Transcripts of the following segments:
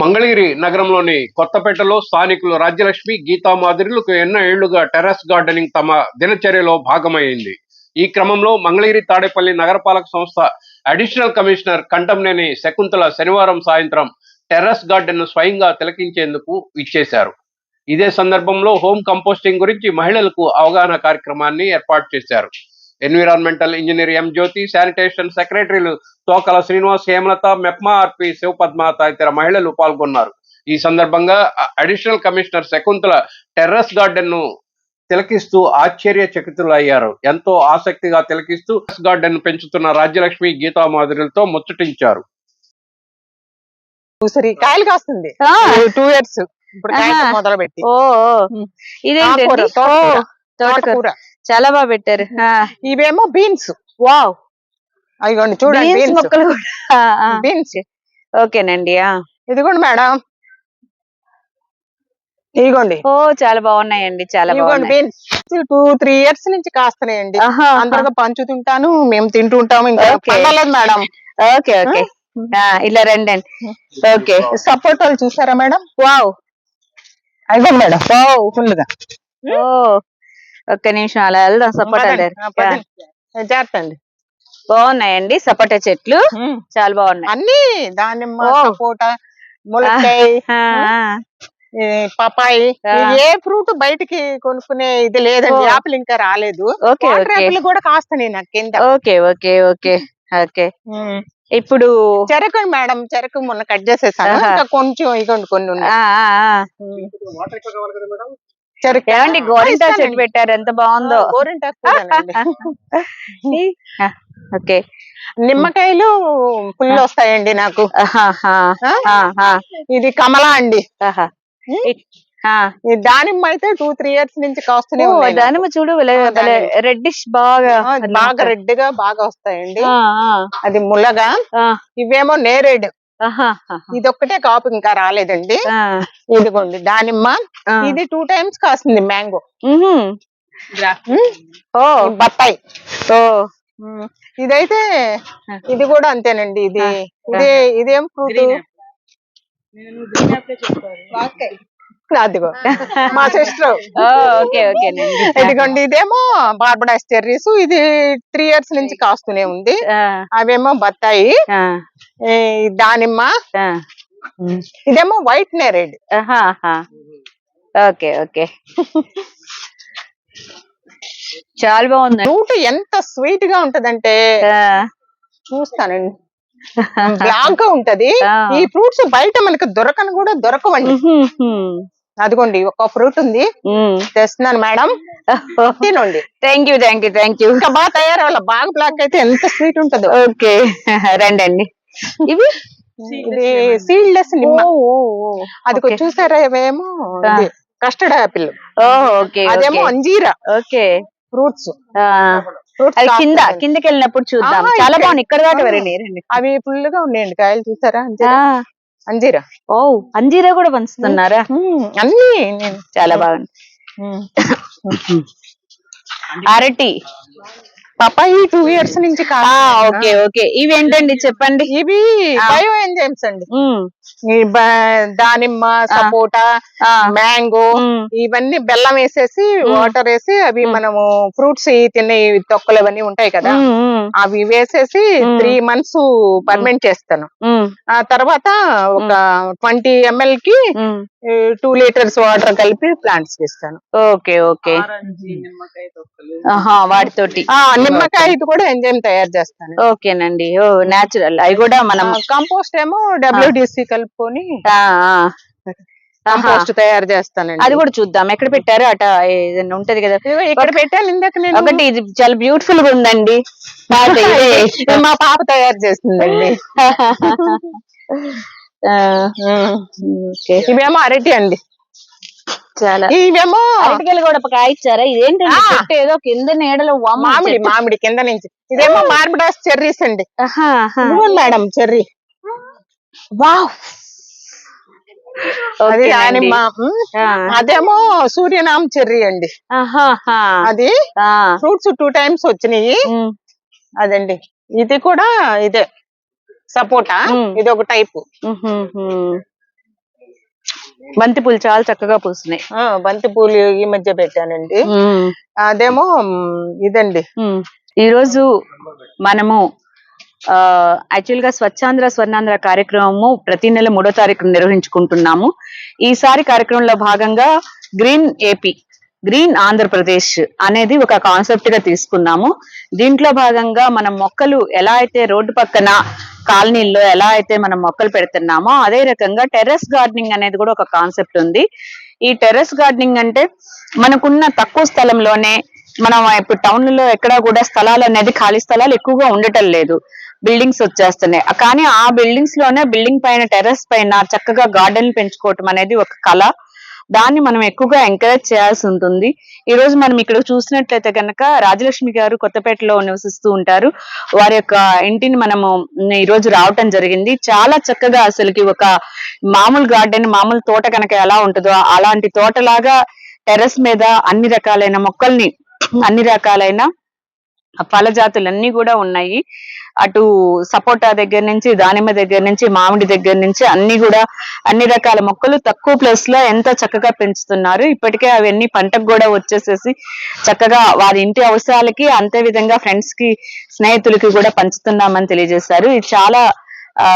మంగళగిరి నగరంలోని కొత్తపేటలో స్థానికులు రాజ్యలక్ష్మి గీతా మాదిరిలకు ఎన్నో ఏళ్ళుగా టెర్రస్ గార్డెనింగ్ తమ దినచర్యలో భాగమైంది. ఈ క్రమంలో మంగళగిరి తాడేపల్లి నగరపాలక సంస్థ అడిషనల్ కమిషనర్ కంటంనేని శకుంతల శనివారం సాయంత్రం టెర్రస్ గార్డెన్ను స్వయంగా తిలకించేందుకు ఇచ్చేశారు. ఇదే సందర్భంలో హోమ్ కంపోస్టింగ్ గురించి మహిళలకు అవగాహన కార్యక్రమాన్ని ఏర్పాటు చేశారు. Environmental engineer M Jyothi sanitation సెక్రటరీలు తోకల శ్రీనివాస్ హేమలత మెప్మా ఆర్పి శివపద్మ తదితర మహిళలు పాల్గొన్నారు. ఈ సందర్భంగా అడిషనల్ కమిషనర్ శకుంతల టెర్రస్ గార్డెన్ను తిలకిస్తూ ఆశ్చర్యచకితులయ్యారు. ఎంతో ఆసక్తిగా తిలకిస్తూ టెర్రస్ గార్డెన్ పెంచుతున్న రాజ్యలక్ష్మి గీతా మాధురులతో ముచ్చటించారు. ఉసిరి కాయలు కాస్తుంది. ఆ, టూ ఇయర్స్ ఇప్పుడు. మొదలు పెట్టి ఓ, తోటకూర. చాలా బాగా పెట్టారు. ఇవేమో బీన్స్. వావ్. అదిగోండి చూడండి బీన్స్ మొక్కలు. బీన్స్. ఓకేనండి. ఇదిగోండి మేడం. ఇదిగోండి. ఓ చాలా బాగున్నాయండి చాలా బాగున్నాయి. బీన్స్. టూ త్రీ ఇయర్స్ నుంచి కాస్తున్నాయండి. అందరుగా పంచుతుంటాను మేము తింటుంటాము ఇంకా Okay. పండలేదు మేడం. Okay okay. ఇలా రండి అండి ఓకే సపోటాలు చూసారా మేడం? వావ్. అదిగో మేడం. ఫుల్గా ఓ. ఒక్క నిమిషం అలా వెళ్దాం సపోటా. జాగ్రత్త అండి బాగున్నాయండి సపోటా చెట్లు? చాలా బాగున్నాయి. అన్ని దానిమ్మ. సపోటా ములక్కాయ పపాయి ఏ ఫ్రూట్ బయటికి కొనుక్కునే ఇది లేదండి. యాపిల్ ఇంకా రాలేదు. యాపిల్ కూడా కాస్తున్నాయి నాకు కింద. Okay okay okay okay. ఇప్పుడు చెరకు మేడం చెరకు మొన్న కట్ చేసేసాను. ఇంకా కొంచెం ఇగోండి కొన్ని ఉన్నాయి. చెరకు ఏమండి గోరింటా చెట్టు పెట్టారు ఎంత బాగుందో. ఆ, ఓకే. నిమ్మకాయలు ఫుల్ వస్తాయండి నాకు. ఇది కమలా అండి. దానిమ్మ అయితే టూ త్రీ ఇయర్స్ నుంచి కాస్తూనే. దానిమ్మ చూడు. రెడ్డిష్ బాగా బాగా రెడ్గా బాగా వస్తాయండి. అది ముల్లగా ఆ. ఇవేమో నేరేడు. ఇది ఒక్కటే కాపు ఇంకా రాలేదండి. ఇదిగోండి దానిమ్మ. ఇది టూ టైమ్స్ కాస్తుంది మ్యాంగో. ఓ బత్తాయి. ఓ. ఇదైతే ఇది కూడా అంతేనండి. ఇది ఇదే ఇదేం ఫ్రూట్? అదిగో. మా సిస్టర్. ఇదిగోండి ఇదేమో బార్బడాస్ చెర్రీస్. ఇది త్రీ ఇయర్స్ నుంచి కాస్తూనే ఉంది. అవేమో బత్తాయి. దానిమ్మ. ఇదేమో వైట్ నేరేడ్. Okay okay. చాలా బాగుంది ఫ్రూట్ ఎంత స్వీట్గా ఉంటదంటే చూస్తానండి బ్లాక్ గా ఉంటది. ఈ ఫ్రూట్స్ బయట మనకి దొరకను కూడా దొరకవండి. అదిగోండి ఒక ఫ్రూట్ ఉంది. తెస్తున్నాను మేడం. తినండి. Thank you thank you thank you ఇంకా బాగా తయారవ్వాలి. బాగా బ్లాక్ అయితే ఎంత స్వీట్ ఉంటుందో. ఓకే. రండి అండి ఇవి ఇది సీడ్లెస్ నిమ్మ. అది. చూసారా ఇవేమో? ఆ. కస్టర్డ్ యాపిల్ ఓ, ఓకే అదేమో. అంజీరా. ఓకే. ఫ్రూట్స్. అది కింద కిందకి వెళ్ళినప్పుడు చూద్దాం. చాలా బాగుంది. ఇక్కడ దాకా రండి అవి ఫుల్గా ఉన్నాయండి కాయలు చూసారా? అంజీరా? అంజీరా. ఓ అంజీరా కూడా పంచుతున్నారా. అన్ని నేను చాలా బాగుంది. మ్మ్. అరటి పపాయి టూ ఇయర్స్ నుంచి ఓకే ఓకే. ఇవి ఏంటండి? చెప్పండి. ఇవి. బయో ఎంజైమ్స్ అండి. ఈ దానిమ్మ సపోటా మ్యాంగో ఇవన్నీ బెల్లం వేసేసి. వాటర్ వేసి అవి. మనము ఫ్రూట్స్ తినే ఈ తొక్కలు అవన్నీ ఉంటాయి కదా. అవి వేసేసి. త్రీ మంత్స్ పర్మెంట్ చేస్తాను. ఆ తర్వాత ఒక ట్వంటీ ఎంఎల్కి. టూ లీటర్స్ వాటర్ కలిపి ప్లాంట్స్ ఇస్తాను ఓకే ఓకే వాటితోటి. ఆ నిమ్మకాయ కూడా ఎంజైమ్ తయారు చేస్తాను. ఓకేనండి. ఓ నేచురల్ అవి కూడా మనం కంపోస్ట్ ఏమో డబ్ల్యూడిసి కలుపుకొని. కంపోస్ట్ తయారు చేస్తానండి. అది కూడా చూద్దాం. ఎక్కడ పెట్టారు? అట ఏదైనా ఉంటది కదా. ఇక్కడ పెట్టాను ఇందాక నేను. ఒకటి ఇది చాలా బ్యూటిఫుల్గా ఉందండి. మా పాప తయారు చేస్తుందండి. ఓకే. ఇవేమో అరటి అండి చాలా ఇవేమో అరటికాయలు కూడా ఒక కాయ ఇచ్చారా ఇదేంటండి. చెట్టు ఏదో కింద నీడలో మామిడి. మామిడి కింద నుంచి ఇదేమో మార్బడాస్ చెర్రీస్ అండి మేడం చెర్రీ వావ్ అది. దానిమ్మ. అదేమో సూర్యనామ చెర్రీ అండి. అది. ఫ్రూట్స్ టూ టైమ్స్ వచ్చినాయి అదండి ఇది కూడా ఇదే సపోటా. ఇది ఒక టైప్. బంతి పూలు చాలా చక్కగా పూస్తున్నాయి. బంతి పూలు ఈ మధ్య పెట్టానండి. అదేమో ఇదండి. ఈ రోజు మనము యాక్చువల్గా స్వచ్ఛాంధ్ర స్వర్ణాంధ్ర కార్యక్రమము ప్రతి నెల మూడో తారీఖు నిర్వహించుకుంటున్నాము. ఈసారి కార్యక్రమంలో భాగంగా గ్రీన్ ఏపీ గ్రీన్ ఆంధ్రప్రదేశ్ అనేది ఒక కాన్సెప్ట్గా తీసుకున్నాము. దీంట్లో భాగంగా మనం మొక్కలు ఎలా అయితే రోడ్డు పక్కన కాలనీల్లో ఎలా అయితే మనం మొక్కలు పెడుతున్నామో అదే రకంగా టెర్రస్ గార్డెనింగ్ అనేది కూడా ఒక కాన్సెప్ట్ ఉంది. ఈ టెర్రస్ గార్డెనింగ్ అంటే మనకున్న తక్కువ స్థలంలోనే మనం ఇప్పుడు టౌన్లో ఎక్కడ కూడా స్థలాలు అనేది ఖాళీ స్థలాలు ఎక్కువగా ఉండటం లేదు. బిల్డింగ్స్ వచ్చేస్తున్నాయి. కానీ ఆ బిల్డింగ్స్లోనే బిల్డింగ్ పైన టెర్రస్ పైన చక్కగా గార్డెన్ పెంచుకోవటం అనేది ఒక కళ. దాన్ని మనం ఎక్కువగా ఎంకరేజ్ చేయాల్సి ఉంటుంది. ఈ రోజు మనం ఇక్కడ చూసినట్లయితే కనుక రాజలక్ష్మి గారు కొత్తపేటలో నివసిస్తూ ఉంటారు. వారి యొక్క ఇంటిని మనము ఈ రోజు రావటం జరిగింది. చాలా చక్కగా అసలుకి ఒక మామూలు గార్డెన్ మామూలు తోట కనుక ఎలా ఉంటుందో అలాంటి తోటలాగా టెర్రస్ మీద అన్ని రకాలైన మొక్కల్ని అన్ని రకాలైన ఫల జాతులన్నీ కూడా ఉన్నాయి. అటు సపోటా దగ్గర నుంచి దానిమ్మ దగ్గర నుంచి మామిడి దగ్గర నుంచి అన్ని కూడా అన్ని రకాల మొక్కలు తక్కువ ప్లేస్లో ఎంత చక్కగా పెంచుతున్నారు. ఇప్పటికే అవన్నీ పంటకు కూడా వచ్చేసేసి చక్కగా వారి ఇంటి అవసరాలకి అంతే విధంగా ఫ్రెండ్స్కి స్నేహితులకి కూడా పంచుతున్నామని తెలియజేశారు. ఇది చాలా ఆ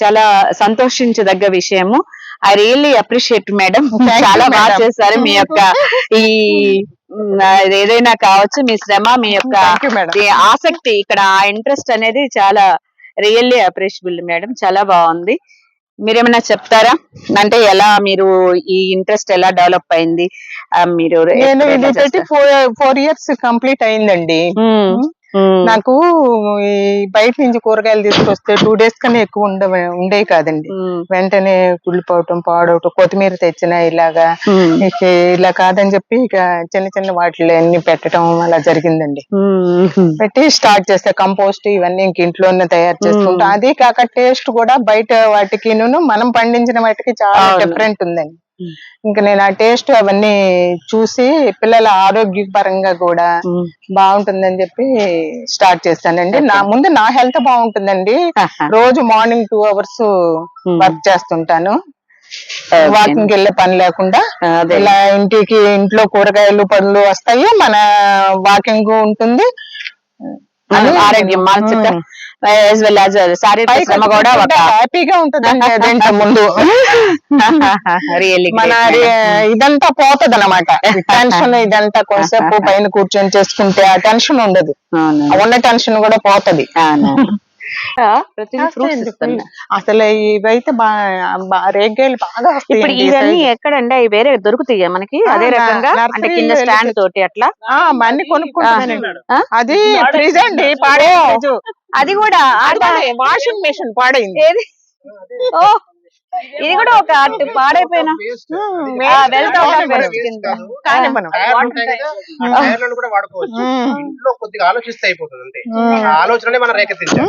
చాలా సంతోషించదగ్గ విషయము. ఐ రియల్లీ అప్రిషియేట్ మేడం చాలా బాగా. చేశారు మీ యొక్క ఈ ఏదైనా కావచ్చు మీ శ్రమ మీ యొక్క ఆసక్తి ఇక్కడ ఆ ఇంట్రెస్ట్ అనేది చాలా రియల్లీ అప్రిషియబుల్ మేడం చాలా బాగుంది. మీరేమైనా చెప్తారా? అంటే ఎలా మీరు ఈ ఇంట్రెస్ట్ ఎలా డెవలప్ అయింది? మీరు? ఫోర్ ఇయర్స్ కంప్లీట్ అయిందండి. నాకు ఈ బయట నుంచి కూరగాయలు తీసుకొస్తే టూ డేస్ కన్నా ఎక్కువ ఉండ ఉండేవి కాదండి. వెంటనే కుళ్ళిపోవటం పాడవటం కొత్తిమీర తెచ్చిన ఇలాగా ఇలా కాదని చెప్పి ఇక చిన్న చిన్న వాటిలో అన్ని పెట్టడం అలా జరిగిందండి. పెట్టి స్టార్ట్ చేస్తే కంపోస్ట్ ఇవన్నీ ఇంక ఇంట్లోనే తయారు చేసుకుంటాం అది కాక టేస్ట్ కూడా బయట వాటికి మనం పండించిన వాటికి చాలా. డిఫరెంట్ ఉందండి. ఇంకా నేను ఆ టేస్ట్ అవన్నీ చూసి పిల్లల ఆరోగ్యపరంగా కూడా మ్మ్. బాగుంటుందని చెప్పి స్టార్ట్ చేస్తానండి నా ముందు నా హెల్త్ బాగుంటుందండి. రోజు మార్నింగ్ టూ అవర్స్. వర్క్ చేస్తుంటాను. వాకింగ్ వెళ్ళే పని లేకుండా. ఇలా ఇంటికి ఇంట్లో కూరగాయలు పళ్ళు వస్తాయి మన వాకింగ్ ఉంటుంది ఆరోగ్యం యాజ్ వెల్ యాజ్ శారీరక శ్రమ కూడా ఒక హ్యాపీగా అదేంట ముందు. రియల్లీ మన ఇదంతా పోతది అనమాట టెన్షన్ ఇదంతా కొంతసేపు పైన కూర్చొని చేసుకుంటే ఆ టెన్షన్ ఉండదు. ఉన్న టెన్షన్ కూడా పోతది. అసలు ఇవైతే బాగా రేగ్గాయలు బాగా వస్తాయి ఇప్పుడు ఇవన్నీ ఎక్కడండి? అవి వేరే దొరుకుతాయి మనకి? అదే రకంగా అంటే కింద స్టాండ్ తోటి అట్లా? అన్ని కొనుక్కుంటానండి ఆ? అది ఫ్రిజ్ అండి పాడే అది కూడా వాషింగ్ మెషిన్ పాడైంది. ఓ ఇది కూడా ఒక ఆర్ట్ పాడైపోయిన? ఆలోచిస్తే అయిపోతుంది అంతే ఆలోచననే మనం రేకెత్తించాం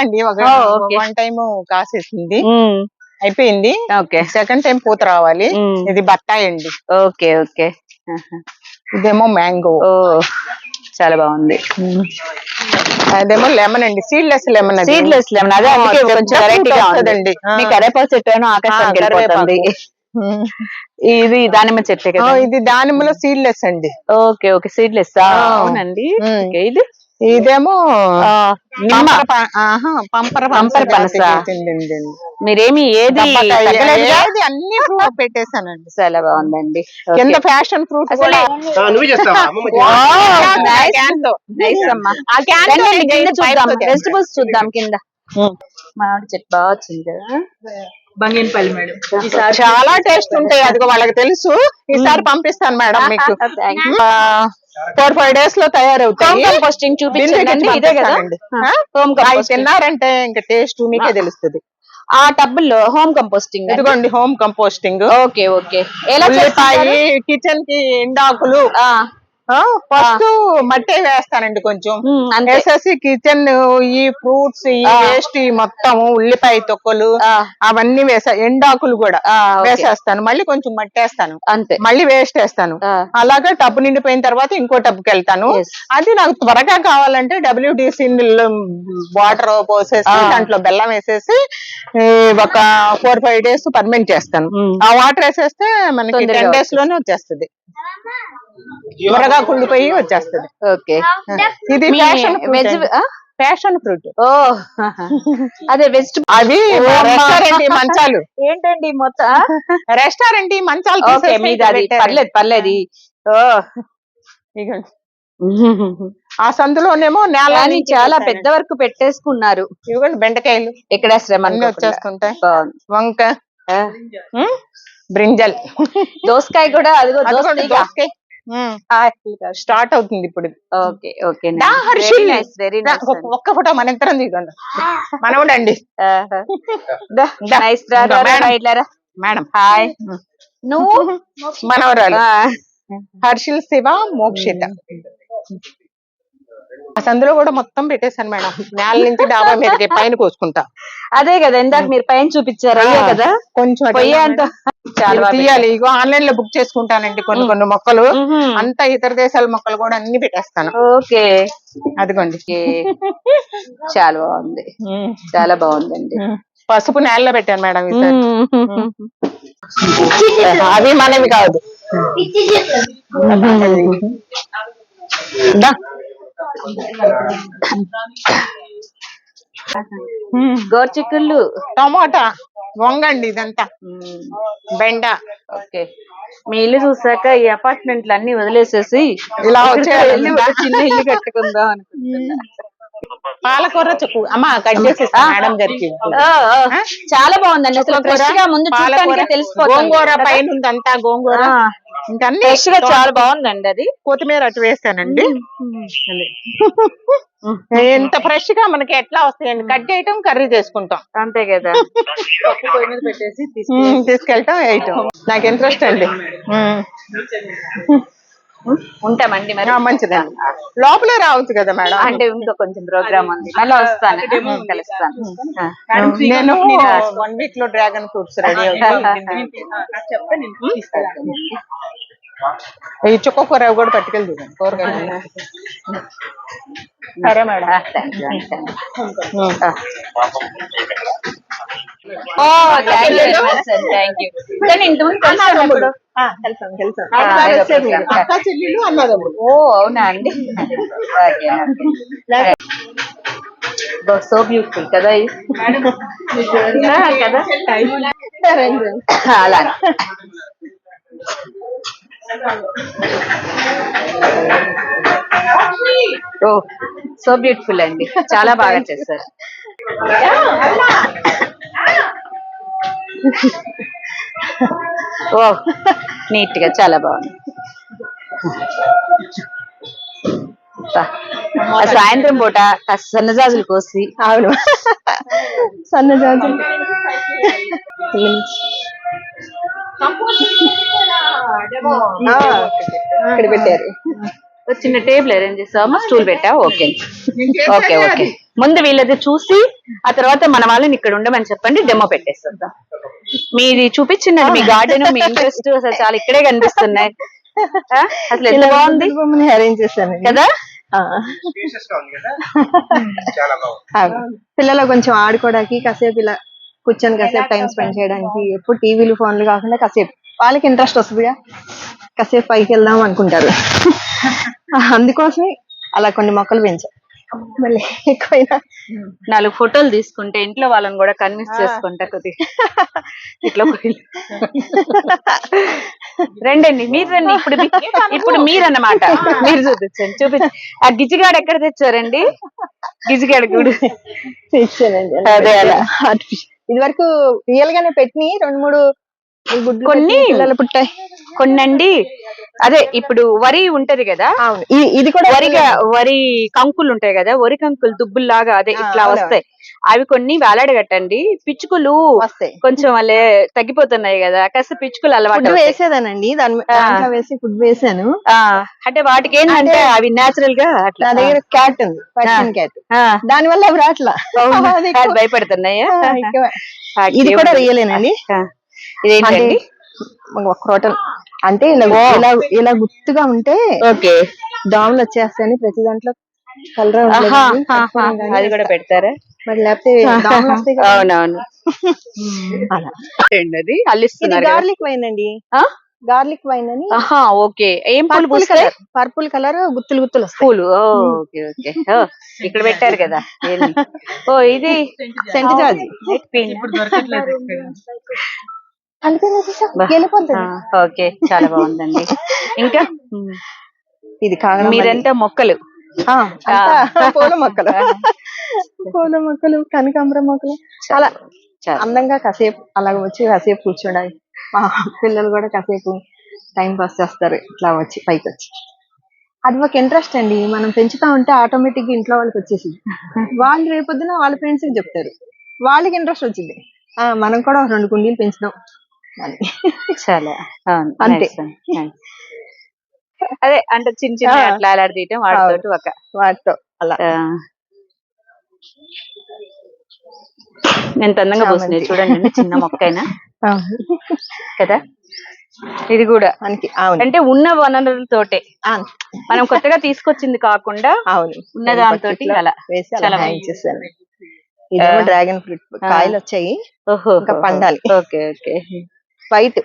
అండి ఒక. వన్ టైం కాసేసింది. అయిపోయింది. ఓకే. సెకండ్ టైం పూత రావాలి. ఇది బత్తాయి అండి. Okay okay. ఇదేమో మ్యాంగో. ఓ చాలా బాగుంది. అదేమో లెమన్ అండి. Seedless lemon seedless lemon. అదే అందుకే కొంచెం వెరైటీగా వస్తదండి. ఉంది. ఆ. మీ కరేపాకు చెట్టు ఏమో ఆకాశానికి వెళ్ళిపోతుంది. ఇది దానిమ్మ చెట్టే కదా. ఇది దానిమ్మలో సీడ్లెస్ అండి. Okay okay. సీడ్లెస్. అవునండి. ఇది? ఇదేమో పంపర పంపర పంపర పనస. మీరేమి ఏది అన్ని ఫ్రూట్ పెట్టేశానండి. చాలా బాగుందండి. కింద ఫ్యాషన్ ఫ్రూట్. వెజిటబుల్స్ చూద్దాం. కింద. మ్మ్. మామిడి చెట్టు బాగా వచ్చింది కదా. బంగినపల్లి మేడం. చాలా టేస్ట్ ఉంటాయి అది వాళ్ళకి తెలుసు. ఈసారి పంపిస్తాను మేడం మీకు. ఫోర్ ఫైవ్ డేస్లో తయారవుతాయి. కంపోస్టింగ్ చూపించండి. ఇదే కదా? హోమ్ తిన్నారంటే ఇంకా టేస్ట్ మీకే తెలుస్తుంది. ఆ టబ్బుల్లో హోమ్ కంపోస్టింగ్ ఇదిగోండి హోమ్ కంపోస్టింగ్ ఓకే ఓకే. ఎలా? కిచెన్కి ఎండాకులు ఫస్ట్ మట్టి వేస్తానండి కొంచెం. వేసేసి కిచెన్ ఈ ఫ్రూట్స్ ఈ. వేస్ట్ ఈ మొత్తము ఉల్లిపాయ తొక్కలు అవన్నీ వేసా ఎండాకులు కూడా. వేసేస్తాను. మళ్ళీ కొంచెం మట్టి వేస్తాను అంతే. మళ్ళీ వేస్ట్ వేస్తాను. అలాగే టబ్బు నిండిపోయిన తర్వాత ఇంకో టబ్కి వెళ్తాను. అది నాకు త్వరగా కావాలంటే డబ్ల్యూడిసి వాటర్ పోసేసి. దాంట్లో బెల్లం వేసేసి ఒక ఫోర్ ఫైవ్ డేస్ పర్మెంట్ చేస్తాను. ఆ వాటర్ వేసేస్తే మనకి టెన్ డేస్లోనే వచ్చేస్తుంది. త్వరగా కుళ్ళిపోయి వచ్చేస్తుంది. ఓకే. ఇది వెజ్? Passion fruit. ఓ. అదే వెజిటబుల్ అవి రెస్టారెంట్ మంచాలు. ఏంటండి మొత్తం? రెస్టారెంట్ మంచాలు అది. పర్లేదు పర్లేదు. ఆ. సందులోనేమో నేల చాలా. పెద్ద వరకు పెట్టేసుకున్నారు. ఇదిగోండి బెండకాయలు. ఎక్కడ శ్రమ. వచ్చేస్తుంటాయి. వంక బ్రింజల్. దోసకాయ కూడా అదిగో దోసకాయ. దోసకాయ. స్టార్ట్ అవుతుంది ఇప్పుడు. Okay okay. Very nice. Very దా, నైస్ ఒక్క- ఫోటో మన ఇద్దరం దిగండి మనవడండి. Nice madam. హాయ్ నువ్వు మనవరాలు. హర్షిల్ శివ మోక్షిత. ఆ సందులో కూడా మొత్తం పెట్టేశాను మేడం. నేల నుంచి డాబా మీదకి పైన కోసుకుంటా. అదే కదా ఇందాక మీరు పైన చూపించారు కదా? కొంచెం తీయాలి. ఇగో ఆన్లైన్లో బుక్ చేసుకుంటానండి కొన్ని కొన్ని మొక్కలు. అంతా ఇతర దేశాల మొక్కలు కూడా అన్ని పెట్టేస్తాను. ఓకే. అదిగోండి. చాలా బాగుంది. చాలా బాగుందండి. పసుపు నేలలో పెట్టాను మేడం ఈసారి. అవి మనవి కాదు. గోర్చిక్కుళ్ళు టమోటా. వంగండి ఇదంతా. బెండ. ఓకే. మీ ఇల్లు చూసాక ఈ అపార్ట్మెంట్లు అన్ని వదిలేసేసి ఇలా చిన్న ఇల్లు కట్టుకుందాం అనుకుంటున్నా. పాలకూర చెప్పు అమ్మ కట్ చేసేస్తా మేడం గారికి. చాలా బాగుందండి. అసలు ఫ్రెష్గా ముందు చూడటానికి తెలిసిపోతుంది గోంగూర పైన ఉందంతా గోంగూర. ఇంకా అన్ని ఫ్రెష్గా చాలా బాగుందండి అది. కొత్తిమీర అటు వేస్తానండి. ఎంత ఫ్రెష్గా మనకి ఎట్లా వస్తాయండి? కట్ చేయటం కర్రీ చేసుకుంటాం. అంతే కదా. తీసుకెళ్ళటం వేయటం. నాకు ఇంట్రెస్ట్ అండి. ఉంటామండి మరి. ఆ, మంచిదండి లోపలే రావచ్చు కదా మేడం? అంటే ఇంకా కొంచెం ప్రోగ్రామ్ ఉంది. మళ్ళీ వస్తాను. కలుస్తాను. నేను వన్ వీక్లో డ్రాగన్ ఫ్రూట్స్ రెడీ తీసుకెళ్తాను. ఈ చుక్క కూర అవి కూడా పట్టుకెళ్దు కూరగాయలు సరే మేడం. ఓ థ్యాంక్ యూ థ్యాంక్ యూ కానీ ఇంతకుముందు కలిసాను ఇప్పుడు. అక్క చెల్లెలు ఓ అవునా అండి? సో బ్యూటిఫుల్ కదా కదా? అలా ఓ సో బ్యూటిఫుల్ అండి. చాలా బాగా చేశారు. ఓ నీట్గా చాలా బాగుంది. సాయంత్రం పూట సన్నజాజులు కోసి అవును సన్నజాజులు. ఇక్కడ పెట్టారు. ఒక చిన్న టేబుల్ అరేంజ్ చేసామా స్టూల్ పెట్టా ఓకే. Okay okay. ముందు వీళ్ళది చూసి ఆ తర్వాత మన వాళ్ళని ఇక్కడ ఉండమని చెప్పండి డెమో పెట్టేస్తుందాం మీది చూపించింది మీ గార్డెన్ మీ ఇంట్రెస్ట్ అసలు చాలా ఇక్కడే కనిపిస్తున్నాయి? అసలు ఎంత బాగుంది? అరేంజ్ చేశాను కదా? పిల్లలు కొంచెం ఆడుకోవడానికి కాసేపు ఇలా కూర్చొని కాసేపు టైం స్పెండ్ చేయడానికి ఎప్పుడు టీవీలు ఫోన్లు కాకుండా కాసేపు వాళ్ళకి ఇంట్రెస్ట్ వస్తుందిగా. కాసేపు పైకి వెళ్దాం అనుకుంటారు. అందుకోసమే అలా కొన్ని మొక్కలు పెంచాం. మళ్ళీ ఎక్కువైనా నాలుగు ఫోటోలు తీసుకుంటే ఇంట్లో వాళ్ళని కూడా కన్విన్స్ చేసుకుంటా కొద్దిగా. ఇట్లా. రండండి మీరు రండి. ఇప్పుడు ఇప్పుడు మీరు అన్నమాట మీరు చూపించండి చూపించండి. ఆ గిజిగాడు ఎక్కడ తెచ్చారండి? గిజిగాడు గుడు. ఇచ్చానండి అదే అలా. ఇది వరకు రియల్ గానే పెట్టి రెండు మూడు గుడ్లు కొన్ని- పిల్లలు పుట్టాయి. కొన్నండి. అదే ఇప్పుడు వరి ఉంటది కదా? ఇది కూడా వరి వరి కంకులు ఉంటాయి కదా? వరి కంకులు దుబ్బుల్లాగా అదే ఇట్లా. వస్తాయి. అవి కొన్ని వేలాడగట్టండి. పిచ్చుకలు వస్తాయి. కొంచెం వాళ్ళే తగ్గిపోతున్నాయి కదా? కాస్త పిచ్చుకలు అలవాటు. వేసేదానండి. దాని వేసి ఫుడ్ వేసాను. అంటే వాటికి ఏంటంటే అవి నేచురల్గా అట్లా దగ్గర క్యాట్ ఉంది క్యాట్. దాని వల్ల అవి రాట్లా. భయపడుతున్నాయా? ఇది కూడా. రియలేనండి. ఇదేంటండి? ఒక క్రోటన్ అంటే ఇలా ఇలా ఇలా గుర్తుగా ఉంటే ఓకే. దోమలు వచ్చేస్తాయని ప్రతి దాంట్లో కలర్ అది కూడా పెడతారా? మరి లేకపోతే అవునవును. అది అల్లిస్తున్నారు. గార్లిక్ వైన్ అండి. ఆ? గార్లిక్ వైన్ అని ఓకే. ఏం పూలు పర్పుల్ కలర్. పర్పుల్ కలర్ గుత్తులు గుత్తులు వస్తాయి. పూలు. Okay okay. ఇక్కడ పెట్టారు కదా? ఓ ఇది సెంట్ వెళ్ళిపోతుంది ఓకే చాలా బాగుందండి. ఇంకా? ఇది మీరంతా మొక్కలు. ఆ, అంతా పూల మొక్కలు. పూల మొక్కలు కనకాంబరం మొక్కలు. చాలా చాలా. అందంగా కాసేపు అలాగ వచ్చి కాసేపు కూర్చోడాలి మా పిల్లలు కూడా కాసేపు టైం పాస్ చేస్తారు ఇట్లా వచ్చి పైకి వచ్చి అది ఒక ఇంట్రెస్ట్ అండి. మనం పెంచుతా ఉంటే ఆటోమేటిక్గా ఇంట్లో వాళ్ళకి వచ్చేసి వాళ్ళు రేపొద్దున వాళ్ళ ఫ్రెండ్స్కి చెప్తారు. వాళ్ళకి ఇంట్రెస్ట్ వచ్చింది. ఆ మనం కూడా రెండు కుండీలు పెంచుదాం. చాలా అవును, అంతే. అదే అంటే చిన్న చిన్న. అట్లా అలాడదీయటం వాటితోటి ఒక. వాటితో అలా. ఎంత అందంగా చామంతి. చూడండి చిన్న మొక్కైనా. ఆ, కదా? ఇది కూడా మనకి అంటే ఉన్న వనరులతోటే. మనం కొత్తగా తీసుకొచ్చింది కాకుండా అవును. ఉన్న బకెట్లో అలా చాలా డ్రాగన్ ఫ్రూట్. కాయలు వచ్చాయి ఓహో ఇంకా పండాలి. Okay okay. వైట్.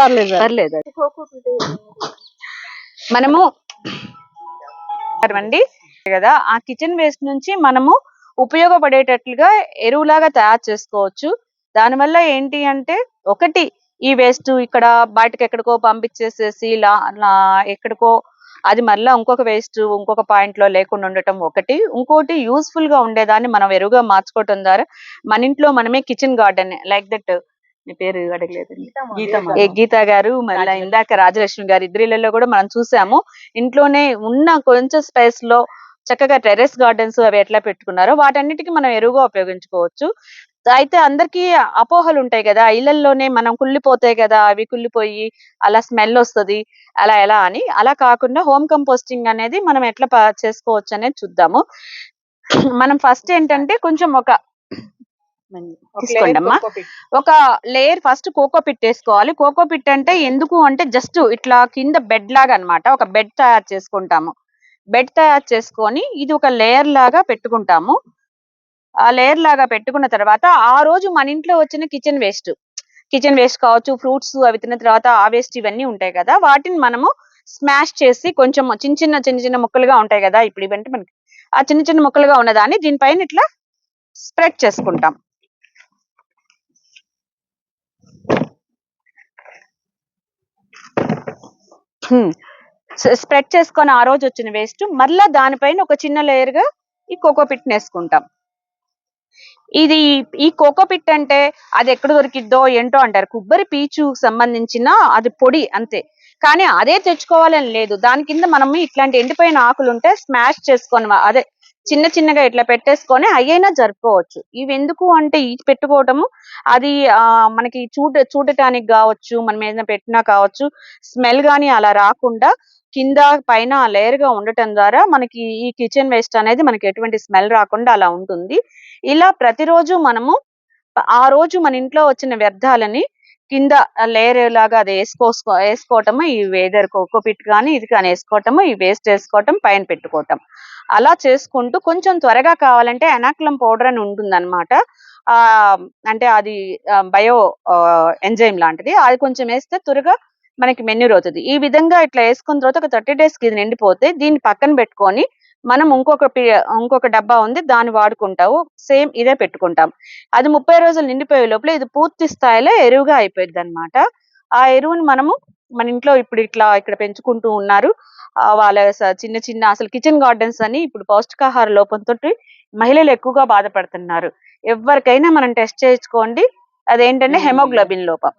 పర్లేదు పర్లేదు మనము అండి కదా ఆ కిచెన్ వేస్ట్ నుంచి మనము ఉపయోగపడేటట్లుగా ఎరువులాగా తయారు చేసుకోవచ్చు. దానివల్ల ఏంటి అంటే ఒకటి ఈ వేస్ట్ ఇక్కడ బయటకు ఎక్కడికో పంపించేసేసి ఎక్కడికో అది మళ్ళీ ఇంకొక వేస్ట్ ఇంకొక పాయింట్లో లేకుండా ఉండటం ఒకటి. ఇంకోటి యూస్ఫుల్గా ఉండేదాన్ని మనం ఎరువుగా మార్చుకోవటం ద్వారా మన ఇంట్లో మనమే కిచెన్ గార్డెన్ లైక్ దట్ మీ పేరు అడగలేదు ఏ గీత గారు మళ్ళీ ఇందాక రాజలక్ష్మి గారు ఇద్దరిలో కూడా మనం చూసాము. ఇంట్లోనే ఉన్న కొంచెం స్పేస్లో చక్కగా టెర్రస్ గార్డెన్స్ అవి ఎట్లా పెట్టుకున్నారో వాటన్నిటికీ మనం ఎరువుగా ఉపయోగించుకోవచ్చు. అయితే అందరికీ అపోహలు ఉంటాయి కదా. ఇళ్ళలోనే మనం కుళ్ళిపోతాయి కదా అవి కుళ్ళిపోయి అలా స్మెల్ వస్తది అలా ఎలా అని. అలా కాకుండా హోమ్ కంపోస్టింగ్ అనేది మనం ఎట్లా చేసుకోవచ్చు అనేది చూద్దాము. మనం ఫస్ట్ ఏంటంటే కొంచెం ఒక తీసుకోండి అమ్మా. ఒక లేయర్ ఫస్ట్ కోకో పిట్ వేసుకోవాలి. కోకో పిట్ అంటే ఎందుకు అంటే జస్ట్ ఇట్లా కింద బెడ్ లాగా అన్నమాట. ఒక బెడ్ తయారు చేసుకుంటాము. బెడ్ తయారు చేసుకొని ఇది ఒక లేయర్ లాగా పెట్టుకుంటాము. లేయర్ లాగా పెట్టుకున్న తర్వాత ఆ రోజు మన ఇంట్లో వచ్చిన కిచెన్ వేస్ట్ కిచెన్ వేస్ట్ కావచ్చు ఫ్రూట్స్ అవి తిన్న తర్వాత ఆ వేస్ట్ ఇవన్నీ ఉంటాయి కదా వాటిని మనము స్మాష్ చేసి కొంచెం చిన్న చిన్న చిన్న చిన్న ముక్కలుగా ఉంటాయి కదా ఇప్పుడు ఇవంటే మనకి. ఆ చిన్న చిన్న ముక్కలుగా ఉన్నదాన్ని దీనిపైన ఇట్లా స్ప్రెడ్ చేసుకుంటాం. స్ప్రెడ్ చేసుకొని ఆ రోజు వచ్చిన వేస్ట్ మళ్ళా దానిపైన ఒక చిన్న లేయర్గా ఈ కోకో పిట్ వేసుకుంటాం. ఇది ఈ కోకో పిట్ అంటే అది ఎక్కడ దొరికిద్దో ఏంటో అంటారు. కొబ్బరి పీచు సంబంధించిన అది పొడి అంతే. కానీ అదే తెచ్చుకోవాలని లేదు. దాని కింద మనం ఇట్లాంటి ఎండిపోయిన ఆకులు ఉంటే స్మాష్ చేసుకొని అదే చిన్న చిన్నగా ఇట్లా పెట్టేసుకొని అయ్యైనా జరుపుకోవచ్చు. ఇవి ఎందుకు అంటే ఈ పెట్టుకోవటము అది ఆ మనకి చూడ చూడటానికి కావచ్చు మనం ఏదైనా పెట్టినా కావచ్చు స్మెల్ గానీ అలా రాకుండా కింద పైన లేయర్గా ఉండటం ద్వారా మనకి ఈ కిచెన్ వేస్ట్ అనేది మనకి ఎటువంటి స్మెల్ రాకుండా అలా ఉంటుంది. ఇలా ప్రతిరోజు మనము ఆ రోజు మన ఇంట్లో వచ్చిన వ్యర్థాలని కింద లేయర్ లాగా అది వేసుకో వేసుకోవటము ఈ వేదర్ కోకోపిట్ కానీ ఇది కానీ వేసుకోవటము ఈ వేస్ట్ వేసుకోవటం పైన పెట్టుకోవటం. అలా చేసుకుంటూ కొంచెం త్వరగా కావాలంటే ఎనాక్లం పౌడర్ అని ఉంటుందన్నమాట. ఆ అంటే అది బయో ఎంజైమ్ లాంటిది. అది కొంచెం వేస్తే త్వరగా మనకి మెన్యూర్ అవుతుంది. ఈ విధంగా ఇట్లా వేసుకున్న తర్వాత ఒక థర్టీ డేస్కి ఇది నిండిపోతే దీన్ని పక్కన పెట్టుకొని మనం ఇంకొక పి- ఇంకొక డబ్బా ఉంది దాన్ని వాడుకుంటావు సేమ్ ఇదే పెట్టుకుంటాం. అది ముప్పై రోజులు నిండిపోయే లోపల ఇది పూర్తి స్థాయిలో ఎరువుగా అయిపోయింది అనమాట ఆ ఎరువుని మనము మన ఇంట్లో ఇప్పుడు ఇట్లా ఇక్కడ పెంచుకుంటూ ఉన్నారు. వాళ్ళ చిన్న చిన్న అసలు కిచెన్ గార్డెన్స్ అని ఇప్పుడు పౌష్టికాహార లోపంతో మహిళలు ఎక్కువగా బాధపడుతున్నారు. ఎవరికైనా మనం టెస్ట్ చేయించుకోండి. అదేంటంటే హెమోగ్లోబిన్ లోపం.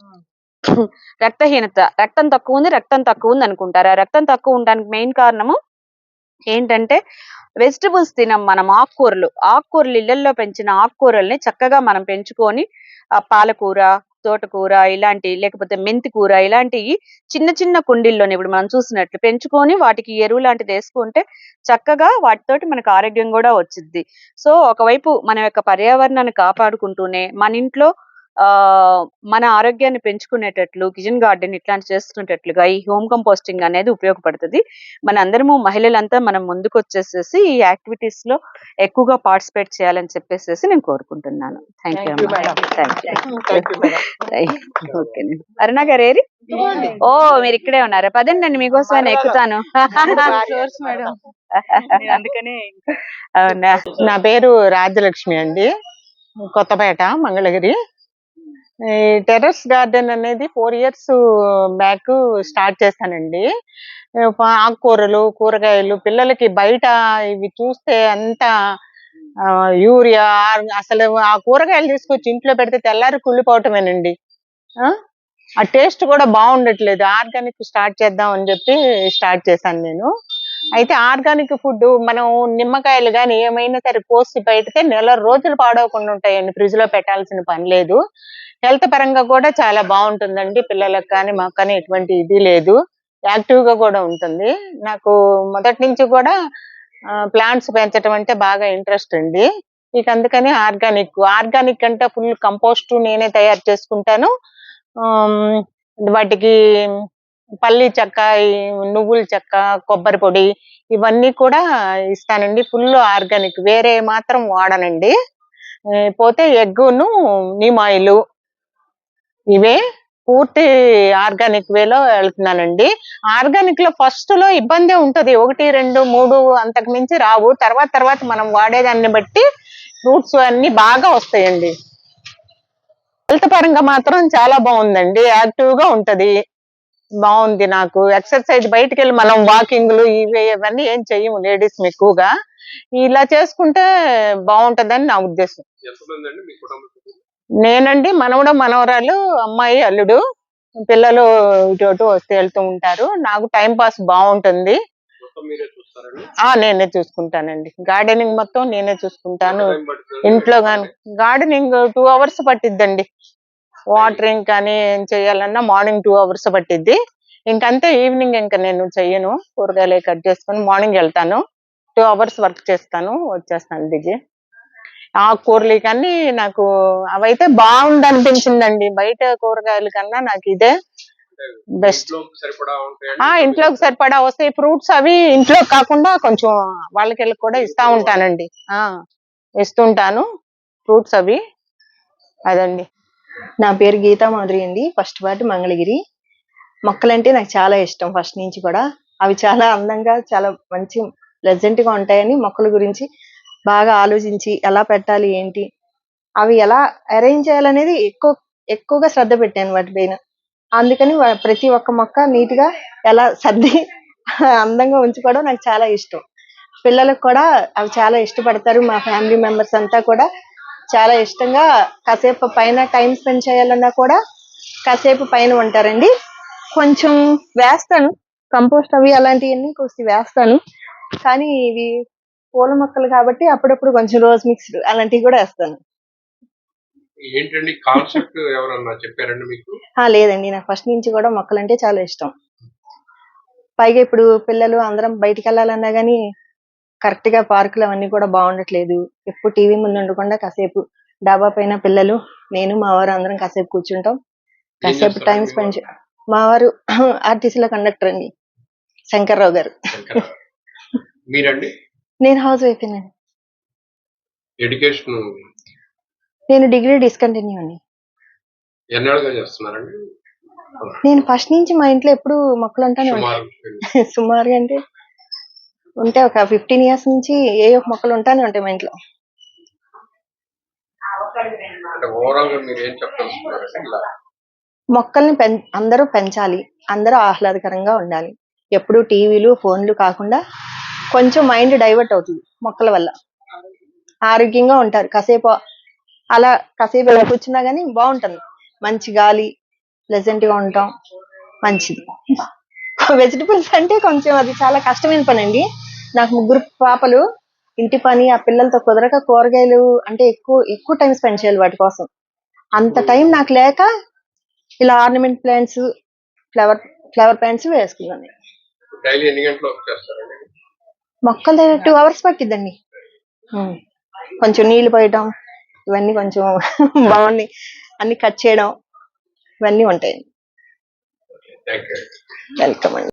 రక్తహీనత రక్తం తక్కువ ఉంది రక్తం తక్కువ ఉంది అనుకుంటారు. ఆ రక్తం తక్కువ ఉండడానికి మెయిన్ కారణము ఏంటంటే వెజిటబుల్స్ తినం మనం ఆకుకూరలు. ఆకుకూరలు ఇళ్ళలో పెంచిన ఆకుకూరల్ని చక్కగా మనం పెంచుకొని పాలకూర తోటకూర ఇలాంటి లేకపోతే మెంతి కూర ఇలాంటివి చిన్న చిన్న కుండీల్లోనే ఇప్పుడు మనం చూసినట్లు పెంచుకొని వాటికి ఎరువు లాంటిది వేసుకుంటే చక్కగా వాటితోటి మనకు ఆరోగ్యం కూడా వచ్చింది సో ఒకవైపు మన యొక్క పర్యావరణాన్ని కాపాడుకుంటూనే మన ఇంట్లో మన ఆరోగ్యాన్ని పెంచుకునేటట్లు కిచెన్ గార్డెన్ ఇట్లాంటి చేసుకునేటట్లుగా ఈ హోమ్ కంపోస్టింగ్ అనేది ఉపయోగపడుతుంది. మన అందరము మహిళలంతా మనం ముందుకు వచ్చేసేసి ఈ యాక్టివిటీస్లో ఎక్కువగా పార్టిసిపేట్ చేయాలని చెప్పేసి నేను కోరుకుంటున్నాను. Thank you. Thank you Aruna గారు ఏరి? ఓ మీరు ఇక్కడే ఉన్నారా? పదండి మీకోసం నేను ఎక్కుతాను నా పేరు రాజ్యలక్ష్మి అండి. కొత్తపేట మంగళగిరి. ఈ టెర్రస్ గార్డెన్ అనేది ఫోర్ ఇయర్స్ బ్యాక్ స్టార్ట్ చేశానండి ఆకుకూరలు కూరగాయలు పిల్లలకి బయట ఇవి చూస్తే అంత యూరియా అసలు ఆ కూరగాయలు తీసుకొచ్చి ఇంట్లో పెడితే తెల్లారి కుళ్ళిపోవటమేనండి. ఆ? ఆ టేస్ట్ కూడా బాగుండట్లేదు. ఆర్గానిక్ స్టార్ట్ చేద్దాం అని చెప్పి స్టార్ట్ చేశాను నేను. అయితే ఆర్గానిక్ ఫుడ్ మనం నిమ్మకాయలు కానీ ఏమైనా సరే కోసి పెడితే నెల రోజులు పాడవకుండా ఉంటాయండి. ఫ్రిడ్జ్లో పెట్టాల్సిన పని లేదు. హెల్త్ పరంగా కూడా చాలా బాగుంటుందండి పిల్లలకు కానీ మాకు కానీ ఎటువంటి ఇది లేదు. యాక్టివ్గా కూడా ఉంటుంది. నాకు మొదటి నుంచి కూడా ప్లాంట్స్ పెంచడం అంటే బాగా ఇంట్రెస్ట్ అండి. ఇక అందుకని ఆర్గానిక్ ఆర్గానిక్ అంటే ఫుల్ కంపోస్ట్ నేనే తయారు చేసుకుంటాను. వాటికి పల్లి చెక్క ఈ నువ్వుల చెక్క కొబ్బరి పొడి ఇవన్నీ కూడా ఇస్తానండి. ఫుల్ ఆర్గానిక్ వేరే మాత్రం వాడనండి. పోతే ఎగ్గును నీమ్ ఆయిల్ ఇవే పూర్తి ఆర్గానిక్ వేలో వెళ్తున్నానండి. ఆర్గానిక్లో ఫస్ట్లో ఇబ్బందే ఉంటది. ఒకటి రెండు మూడు అంతకు మించి రావు. తర్వాత తర్వాత మనం వాడేదాన్ని బట్టి ఫ్రూట్స్ అన్ని బాగా వస్తాయండి. హెల్త్ పరంగా మాత్రం చాలా బాగుందండి. యాక్టివ్గా ఉంటది. బాగుంది నాకు. ఎక్సర్సైజ్ బయటికి వెళ్ళి మనం వాకింగ్లు ఇవి ఇవన్నీ ఏం చెయ్యము లేడీస్ ఎక్కువగా. ఇలా చేసుకుంటే బాగుంటదని నా ఉద్దేశం. నేనండి మనవడు మనవరాలు అమ్మాయి అల్లుడు పిల్లలు ఇటు వస్తే వెళ్తూ ఉంటారు. నాకు టైం పాస్ బాగుంటుంది. ఆ నేనే చూసుకుంటానండి. గార్డెనింగ్ మొత్తం నేనే చూసుకుంటాను? ఇంట్లో గాని గార్డెనింగ్ టూ అవర్స్ పట్టిద్దండి. వాటరింగ్ కానీ ఏం చేయాలన్నా మార్నింగ్ టూ అవర్స్ పట్టిద్ది. ఇంకంతే ఈవినింగ్ ఇంకా నేను చెయ్యను. కూరగాయలు కట్ చేసుకొని మార్నింగ్ వెళ్తాను. టూ అవర్స్ వర్క్ చేస్తాను. వచ్చేస్తాను దిగి. ఆ కూరలు కానీ నాకు అవైతే బాగుంది అనిపించిందండి బయట కూరగాయల కన్నా నాకు ఇదే బెస్ట్ ఇంట్లోకి సరిపడా ఉంటాయండి ఆ ఇంట్లోకి సరిపడా వస్తాయి. ఫ్రూట్స్ అవి ఇంట్లో కాకుండా కొంచెం వాళ్ళకి వెళ్ళి కూడా ఇస్తా ఉంటానండి. ఆ ఇస్తుంటాను ఫ్రూట్స్ అవి. అదండి. నా పేరు గీతా మాధురి అండి. First part Mangalagiri. మొక్కలంటే నాకు చాలా ఇష్టం ఫస్ట్ నుంచి కూడా. అవి చాలా అందంగా చాలా మంచి ప్లెజెంట్గా ఉంటాయని మొక్కల గురించి బాగా ఆలోచించి ఎలా పెట్టాలి ఏంటి? అవి ఎలా అరేంజ్ చేయాలనేది ఎక్కువ ఎక్కువగా శ్రద్ధ పెట్టాను వాటి పైన. అందుకని ప్రతి ఒక్క మొక్క నీట్గా ఎలా సర్ది అందంగా ఉంచుకోవడం నాకు చాలా ఇష్టం. పిల్లలకు కూడా అవి చాలా ఇష్టపడతారు. మా ఫ్యామిలీ మెంబర్స్ అంతా కూడా చాలా ఇష్టంగా కాసేపు పైన టైం స్పెండ్ చేయాలన్నా కూడా కాసేపు పైన ఉంటారండి. కొంచెం వేస్తాను. కంపోస్ట్ అవి అలాంటివన్నీ కొద్ది వేస్తాను. కానీ ఇవి పూల మొక్కలు కాబట్టి అప్పుడప్పుడు కొంచెం రోజ్ మిక్స్డ్ అలాంటివి కూడా వేస్తాను. ఏంటండి? కాన్సెప్ట్ ఎవరన్నా చెప్పారండి మీకు? ఆ, లేదండి. నాకు ఫస్ట్ నుంచి కూడా మొక్కలంటే చాలా ఇష్టం. పైగా ఇప్పుడు పిల్లలు అందరం బయటికి వెళ్ళాలన్నా గానీ కరెక్ట్గా పార్కులు అవన్నీ కూడా బాగుండట్లేదు. ఎప్పుడు టీవీ ముందు ఉండకుండా కాసేపు డాబా పైన పిల్లలు నేను మా వారు అందరం కాసేపు కూర్చుంటాం. కాసేపు టైం మీ స్పెండ్ చే- మా వారు ఆర్టీసీలో కండక్టర్ అండి. శంకర్రావు గారు. శంకర? మీరండి? నేను హౌస్ వైఫ్ ఎడ్యుకేషన్ నేను. డిగ్రీ డిస్కంటిన్యూ అండి. ఎన్నాళ్ళుగా చేస్తున్నారండి? నేను ఫస్ట్ నుంచి మా ఇంట్లో ఎప్పుడు మొక్కలు ఉంటానే ఉంటాయి. సుమారు. సుమారు అంటే ఉంటే ఒక ఫిఫ్టీన్ ఇయర్స్ నుంచి ఏ ఒక్క మొక్కలు ఉంటానే ఉంటాయి మా ఇంట్లో. మొక్కల్ని పెం అందరూ పెంచాలి. అందరూ ఆహ్లాదకరంగా ఉండాలి. ఎప్పుడు టీవీలు ఫోన్లు కాకుండా కొంచెం మైండ్ డైవర్ట్ అవుతుంది మొక్కల వల్ల. ఆరోగ్యంగా ఉంటారు. కాసేపు అలా కాసేపు ఇలా కూర్చున్నా గానీ బాగుంటుంది. మంచి గాలి ప్లెజెంట్గా ఉంటాం మంచిది. వెజిటబుల్స్ అంటే కొంచెం అది చాలా కష్టమైన పని అండి. నాకు ముగ్గురు పాపలు ఇంటి పని ఆ పిల్లలతో కుదరక కూరగాయలు అంటే ఎక్కువ ఎక్కువ టైం స్పెండ్ చేయాలి వాటి కోసం. అంత టైం నాకు లేక ఇలా ornament plants flower flower plants వేసుకున్నాను. డైలీ ఎన్ని గంటలు చేస్తారండి? మొక్కలు టూ అవర్స్ పట్టిద్దండి. కొంచెం నీళ్ళు పోయటం ఇవన్నీ కొంచెం బాగున్నాయి అన్ని కట్ చేయడం ఇవన్నీ ఉంటాయి వెల్కమ్ అండి.